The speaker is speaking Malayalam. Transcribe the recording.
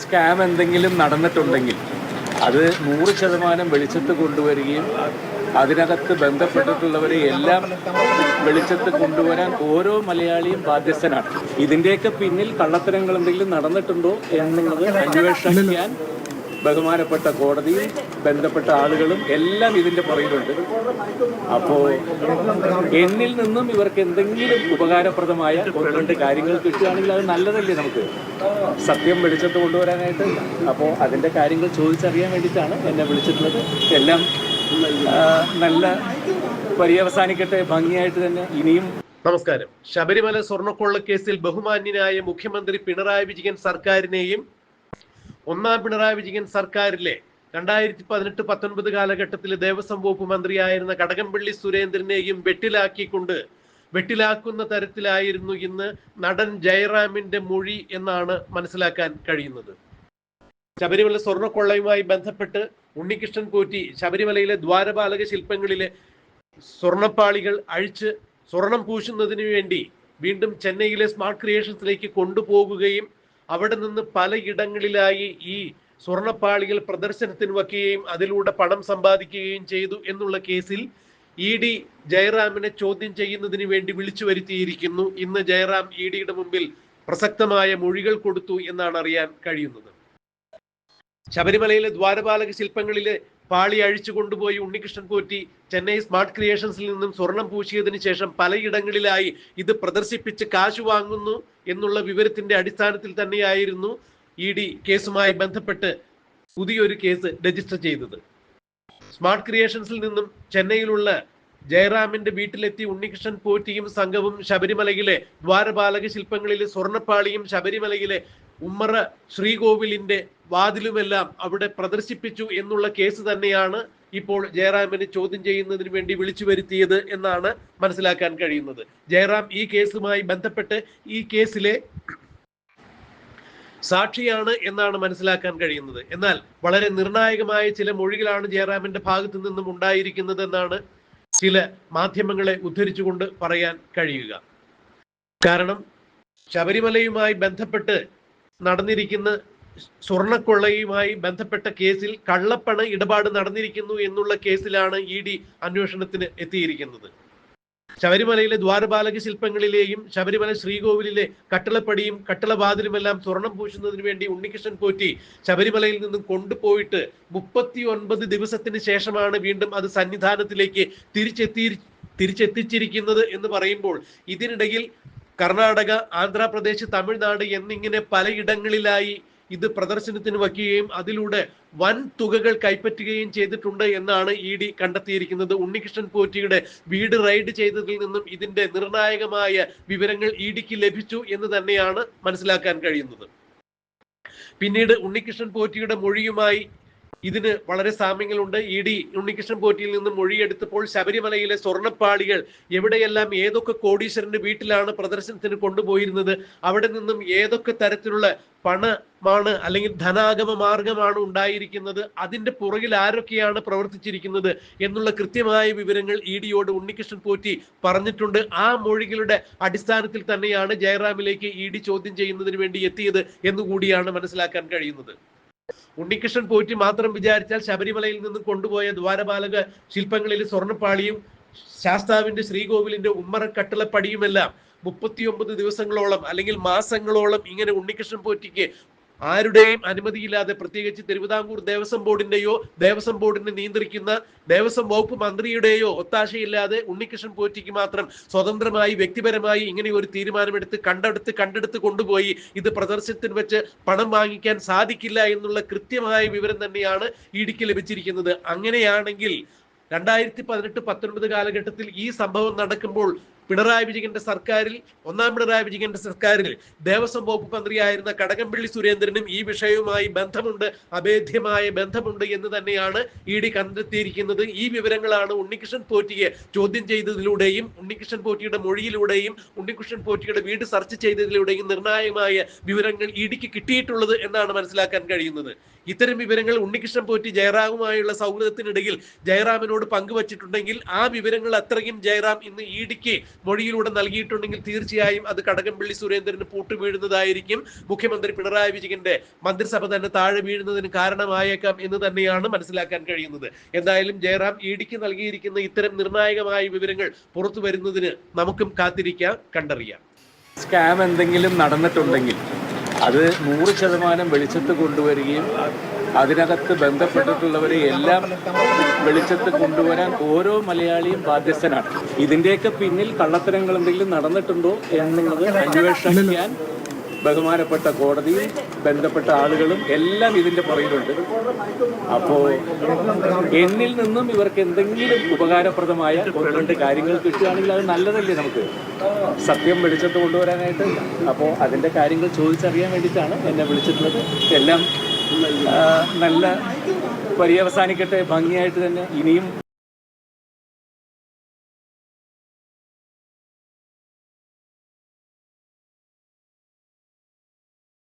സ്കാം എന്തെങ്കിലും നടന്നിട്ടുണ്ടെങ്കിൽ അത് നൂറ് ശതമാനം വെളിച്ചത്ത് കൊണ്ടുവരികയും അതിനകത്ത് ബന്ധപ്പെട്ടിട്ടുള്ളവരെ എല്ലാം വെളിച്ചത്ത് കൊണ്ടുവരാൻ ഓരോ മലയാളിയും ബാധ്യസ്ഥനാണ്. ഇതിന്റെയൊക്കെ പിന്നിൽ കള്ളത്തരങ്ങൾ എന്തെങ്കിലും നടന്നിട്ടുണ്ടോ എന്നുള്ളത് അന്വേഷിക്കാൻ ബഹുമാനപ്പെട്ട കോടതിയും ബന്ധപ്പെട്ട ആളുകളും എല്ലാം ഇതിന്റെ പുറകിലുണ്ട്. അപ്പോൾ എന്നിൽ നിന്നും ഇവർക്ക് എന്തെങ്കിലും ഉപകാരപ്രദമായ ഒന്ന് രണ്ട് കാര്യങ്ങൾ കിട്ടുകയാണെങ്കിൽ അത് നല്ലതല്ലേ നമുക്ക്? സത്യം വെളിച്ചത്ത് കൊണ്ടുവരാനായിട്ട്. അപ്പോൾ അതിന്റെ കാര്യങ്ങൾ ചോദിച്ചറിയാൻ വേണ്ടിയിട്ടാണ് എന്നെ വിളിച്ചിട്ടുള്ളത്. എല്ലാം നല്ല പര്യവസാനിക്കട്ടെ ഭംഗിയായിട്ട് തന്നെ. ഇനിയും നമസ്കാരം. ശബരിമല സ്വർണക്കൊള്ള കേസിൽ ബഹുമാന്യനായ മുഖ്യമന്ത്രി പിണറായി വിജയൻ സർക്കാരിനെയും ഒന്നാം പിണറായി വിജയൻ സർക്കാരിലെ രണ്ടായിരത്തി പതിനെട്ട് പത്തൊൻപത് കാലഘട്ടത്തിൽ ദേവസ്വം വകുപ്പ് മന്ത്രിയായിരുന്ന കടകംപള്ളി സുരേന്ദ്രനെയും വെട്ടിലാക്കിക്കൊണ്ട് വെട്ടിലാക്കുന്ന തരത്തിലായിരുന്നു ഇന്ന് നടൻ ജയറാമിന്റെ മൊഴി എന്നാണ് മനസ്സിലാക്കാൻ കഴിയുന്നത്. ശബരിമല സ്വർണക്കൊള്ളയുമായി ബന്ധപ്പെട്ട് ഉണ്ണികൃഷ്ണൻ പോറ്റി ശബരിമലയിലെ ദ്വാരപാലക ശില്പങ്ങളിലെ സ്വർണപ്പാളികൾ അഴിച്ച് സ്വർണം പൂശുന്നതിന് വേണ്ടി വീണ്ടും ചെന്നൈയിലെ സ്മാർട്ട് ക്രിയേഷൻസിലേക്ക് കൊണ്ടുപോകുകയും അവിടെ നിന്ന് പലയിടങ്ങളിലായി ഈ സ്വർണപ്പാളികൾ പ്രദർശനത്തിന് വയ്ക്കുകയും അതിലൂടെ പണം സമ്പാദിക്കുകയും ചെയ്തു എന്നുള്ള കേസിൽ ഇ ഡി ജയറാമിനെ ചോദ്യം ചെയ്യുന്നതിന് വേണ്ടി വിളിച്ചു വരുത്തിയിരിക്കുന്നു. ഇന്ന് ജയറാം ഇ ഡിയുടെ മുമ്പിൽ പ്രസക്തമായ മൊഴികൾ കൊടുത്തു എന്നാണ് അറിയാൻ കഴിയുന്നത്. ശബരിമലയിലെ ദ്വാരപാലക ശില്പങ്ങളിലെ പാളി അഴിച്ചു കൊണ്ടുപോയി ഉണ്ണികൃഷ്ണൻ പോറ്റി ചെന്നൈ സ്മാർട്ട് ക്രിയേഷൻസിൽ നിന്നും സ്വർണം പൂശിയതിന് ശേഷം പലയിടങ്ങളിലായി ഇത് പ്രദർശിപ്പിച്ച് കാശ് വാങ്ങുന്നു എന്നുള്ള വിവരത്തിന്റെ അടിസ്ഥാനത്തിൽ തന്നെയായിരുന്നു ഇ ഡി കേസുമായി ബന്ധപ്പെട്ട് പുതിയൊരു കേസ് രജിസ്റ്റർ ചെയ്തത്. സ്മാർട്ട് ക്രിയേഷൻസിൽ നിന്നും ചെന്നൈയിലുള്ള ജയറാമിന്റെ വീട്ടിലെത്തി ഉണ്ണികൃഷ്ണൻ പോറ്റിയും സംഘവും ശബരിമലയിലെ ദ്വാരപാലക ശില്പങ്ങളിലെ സ്വർണപ്പാളിയും ശബരിമലയിലെ ഉമ്മറ ശ്രീകോവിലിന്റെ വാതിലുമെല്ലാം അവിടെ പ്രദർശിപ്പിച്ചു എന്നുള്ള കേസ് തന്നെയാണ് ഇപ്പോൾ ജയറാമിനെ ചോദ്യം ചെയ്യുന്നതിന് വേണ്ടി വിളിച്ചു വരുത്തിയത് എന്നാണ് മനസ്സിലാക്കാൻ കഴിയുന്നത്. ജയറാം ഈ കേസുമായി ബന്ധപ്പെട്ട് ഈ കേസിലെ സാക്ഷിയാണ് എന്നാണ് മനസ്സിലാക്കാൻ കഴിയുന്നത്. എന്നാൽ വളരെ നിർണായകമായ ചില മൊഴികളാണ് ജയറാമിന്റെ ഭാഗത്തു നിന്നും ഉണ്ടായിരിക്കുന്നത് എന്നാണ് ചില മാധ്യമങ്ങളെ ഉദ്ധരിച്ചുകൊണ്ട് പറയാൻ കഴിയുക. കാരണം ശബരിമലയുമായി ബന്ധപ്പെട്ട് നടന്നിരിക്കുന്ന സ്വർണക്കൊള്ളയുമായി ബന്ധപ്പെട്ട കേസിൽ കള്ളപ്പണ ഇടപാട് നടന്നിരിക്കുന്നു എന്നുള്ള കേസിലാണ് ഇ ഡി അന്വേഷണത്തിന് എത്തിയിരിക്കുന്നത്. ശബരിമലയിലെ ദ്വാരപാലക ശില്പങ്ങളിലെയും ശബരിമല ശ്രീകോവിലിലെ കട്ടളപ്പടിയും കട്ടളവാതിലുമെല്ലാം സ്വർണം പൂശുന്നതിന് വേണ്ടി ഉണ്ണികൃഷ്ണൻ പോറ്റി ശബരിമലയിൽ നിന്നും കൊണ്ടുപോയിട്ട് മുപ്പത്തി ഒൻപത് ദിവസത്തിന് ശേഷമാണ് വീണ്ടും അത് സന്നിധാനത്തിലേക്ക് തിരിച്ചെത്തി തിരിച്ചെത്തിച്ചിരിക്കുന്നത് എന്ന് പറയുമ്പോൾ ഇതിനിടയിൽ കർണാടക ആന്ധ്രാപ്രദേശ് തമിഴ്നാട് എന്നിങ്ങനെ പലയിടങ്ങളിലായി ഇത് പ്രദർശനത്തിന് വയ്ക്കുകയും അതിലൂടെ വൻ തുകകൾ കൈപ്പറ്റുകയും ചെയ്തിട്ടുണ്ട് എന്നാണ് ഇ ഡി കണ്ടെത്തിയിരിക്കുന്നത്. ഉണ്ണികൃഷ്ണൻ പോറ്റിയുടെ വീട് റൈഡ് ചെയ്തതിൽ നിന്നും ഇതിന്റെ നിർണായകമായ വിവരങ്ങൾ ഇ ഡിക്ക് ലഭിച്ചു എന്ന് തന്നെയാണ് മനസ്സിലാക്കാൻ കഴിയുന്നത്. പിന്നീട് ഉണ്ണികൃഷ്ണൻ പോറ്റിയുടെ മൊഴിയുമായി ഇതിന് വളരെ സാമ്യങ്ങളുണ്ട്. ഇ ഡി ഉണ്ണികൃഷ്ണൻ പോറ്റിയിൽ നിന്ന് മൊഴിയെടുത്തപ്പോൾ ശബരിമലയിലെ സ്വർണപ്പാളികൾ എവിടെയെല്ലാം ഏതൊക്കെ കോടീശ്വരന്റെ വീട്ടിലാണ് പ്രദർശനത്തിന് കൊണ്ടുപോയിരുന്നത് അവിടെ നിന്നും ഏതൊക്കെ തരത്തിലുള്ള പണമാണ് അല്ലെങ്കിൽ ധനാഗമ മാർഗമാണ് ഉണ്ടായിരിക്കുന്നത് അതിന്റെ പുറകിൽ ആരൊക്കെയാണ് പ്രവർത്തിച്ചിരിക്കുന്നത് എന്നുള്ള കൃത്യമായ വിവരങ്ങൾ ഇ ഡിയോട് ഉണ്ണികൃഷ്ണൻ പോറ്റി പറഞ്ഞിട്ടുണ്ട്. ആ മൊഴികളുടെ അടിസ്ഥാനത്തിൽ തന്നെയാണ് ജയറാമിലേക്ക് ഇ ഡി ചോദ്യം ചെയ്യുന്നതിന് വേണ്ടി എത്തിയത് എന്നുകൂടിയാണ് മനസ്സിലാക്കാൻ കഴിയുന്നത്. ഉണ്ണികൃഷ്ണൻ പോറ്റി മാത്രം വിചാരിച്ചാൽ ശബരിമലയിൽ നിന്ന് കൊണ്ടുപോയ ദ്വാരപാലക ശില്പങ്ങളിൽ സ്വർണപ്പാളിയും ശാസ്താവിന്റെ ശ്രീകോവിലിന്റെ ഉമ്മറ കട്ടിളപ്പടിയുമെല്ലാം മുപ്പത്തിയൊമ്പത് ദിവസങ്ങളോളം അല്ലെങ്കിൽ മാസങ്ങളോളം ഇങ്ങനെ ഉണ്ണികൃഷ്ണൻ പോറ്റിക്ക് ആരുടെയും അനുമതിയില്ലാതെ പ്രത്യേകിച്ച് തിരുവിതാംകൂർ ദേവസ്വം ബോർഡിന്റെയോ ദേവസ്വം ബോർഡിനെ നിയന്ത്രിക്കുന്ന ദേവസ്വം വകുപ്പ് മന്ത്രിയുടെയോ ഒത്താശയില്ലാതെ ഉണ്ണികൃഷ്ണൻ പോറ്റിക്ക് മാത്രം സ്വതന്ത്രമായി വ്യക്തിപരമായി ഇങ്ങനെ ഒരു തീരുമാനമെടുത്ത് കണ്ടെടുത്ത് കണ്ടെടുത്ത് കൊണ്ടുപോയി ഇത് പ്രദർശനത്തിന് വെച്ച് പണം വാങ്ങിക്കാൻ സാധിക്കില്ല എന്നുള്ള കൃത്യമായ വിവരം തന്നെയാണ് ഇടിക്ക് ലഭിച്ചിരിക്കുന്നത്. അങ്ങനെയാണെങ്കിൽ രണ്ടായിരത്തി പതിനെട്ട് പത്തൊൻപത് കാലഘട്ടത്തിൽ ഈ സംഭവം നടക്കുമ്പോൾ പിണറായി വിജയന്റെ സർക്കാരിൽ ഒന്നാം പിണറായി വിജയന്റെ സർക്കാരിൽ ദേവസ്വം വകുപ്പ് മന്ത്രിയായിരുന്ന കടകംപള്ളി സുരേന്ദ്രനും ഈ വിഷയവുമായി ബന്ധമുണ്ട് അഭേദ്യമായ ബന്ധമുണ്ട് എന്ന് തന്നെയാണ് ഇ ഡി കണ്ടെത്തിയിരിക്കുന്നത്. ഈ വിവരങ്ങളാണ് ഉണ്ണികൃഷ്ണൻ പോറ്റിയെ ചോദ്യം ചെയ്തതിലൂടെയും ഉണ്ണികൃഷ്ണൻ പോറ്റിയുടെ മൊഴിയിലൂടെയും ഉണ്ണികൃഷ്ണൻ പോറ്റിയുടെ വീട് സെർച്ച് ചെയ്തതിലൂടെയും നിർണായകമായ വിവരങ്ങൾ ഇ ഡിക്ക് കിട്ടിയിട്ടുള്ളത് എന്നാണ് മനസ്സിലാക്കാൻ കഴിയുന്നത്. ഇത്തരം വിവരങ്ങൾ ഉണ്ണികൃഷ്ണൻ പോറ്റി ജയറാമുമായുള്ള സൗഹൃദത്തിനിടയിൽ ജയറാമിനോട് പങ്കുവച്ചിട്ടുണ്ടെങ്കിൽ ആ വിവരങ്ങൾ അത്രയും ജയറാം ഇന്ന് ഇ ഡിക്ക് മൊഴിയിലൂടെ നൽകിയിട്ടുണ്ടെങ്കിൽ തീർച്ചയായും അത് കടകംപള്ളി സുരേന്ദ്രന് പൂട്ട് വീഴുന്നതായിരിക്കും മുഖ്യമന്ത്രി പിണറായി വിജയന്റെ മന്ത്രിസഭ തന്നെ താഴെ വീഴുന്നതിന് കാരണമായേക്കാം എന്ന് തന്നെയാണ് മനസ്സിലാക്കാൻ കഴിയുന്നത്. എന്തായാലും ജയറാം ഇഡിക്ക് നൽകിയിരിക്കുന്ന ഇത്തരം നിർണായകമായ വിവരങ്ങൾ പുറത്തു വരുന്നതിന് നമുക്കും കാത്തിരിക്കാം കണ്ടറിയാം. സ്കാം എന്തെങ്കിലും നടന്നിട്ടുണ്ടെങ്കിൽ അത് നൂറ് ശതമാനം വെളിച്ചത്ത് കൊണ്ടുവരികയും അതിനകത്ത് ബന്ധപ്പെട്ടിട്ടുള്ളവരെ എല്ലാം വെളിച്ചത്ത് കൊണ്ടുവരാൻ ഓരോ മലയാളിയും ബാധ്യസ്ഥനാണ്. ഇതിന്റെയൊക്കെ പിന്നിൽ കള്ളത്തരങ്ങൾ എന്തെങ്കിലും നടന്നിട്ടുണ്ടോ എന്നുള്ളത് അന്വേഷിക്കാൻ ബഹുമാനപ്പെട്ട കോടതിയും ബന്ധപ്പെട്ട ആളുകളും എല്ലാം ഇതിന്റെ പുറകിലുണ്ട്. അപ്പോൾ എന്നിൽ നിന്നും ഇവർക്ക് എന്തെങ്കിലും ഉപകാരപ്രദമായ ഒന്ന് രണ്ട് കാര്യങ്ങൾ കിട്ടുകയാണെങ്കിൽ അത് നല്ലതല്ലേ നമുക്ക്? സത്യം വെളിച്ചത്ത് കൊണ്ടുവരാനായിട്ട്. അപ്പോൾ അതിന്റെ കാര്യങ്ങൾ ചോദിച്ചറിയാൻ വേണ്ടിയിട്ടാണ് എന്നെ വിളിച്ചിട്ടുള്ളത്. എല്ലാം നല്ല പര്യവസാനിക്കട്ടെ ഭംഗിയായിട്ട് തന്നെ ഇനിയും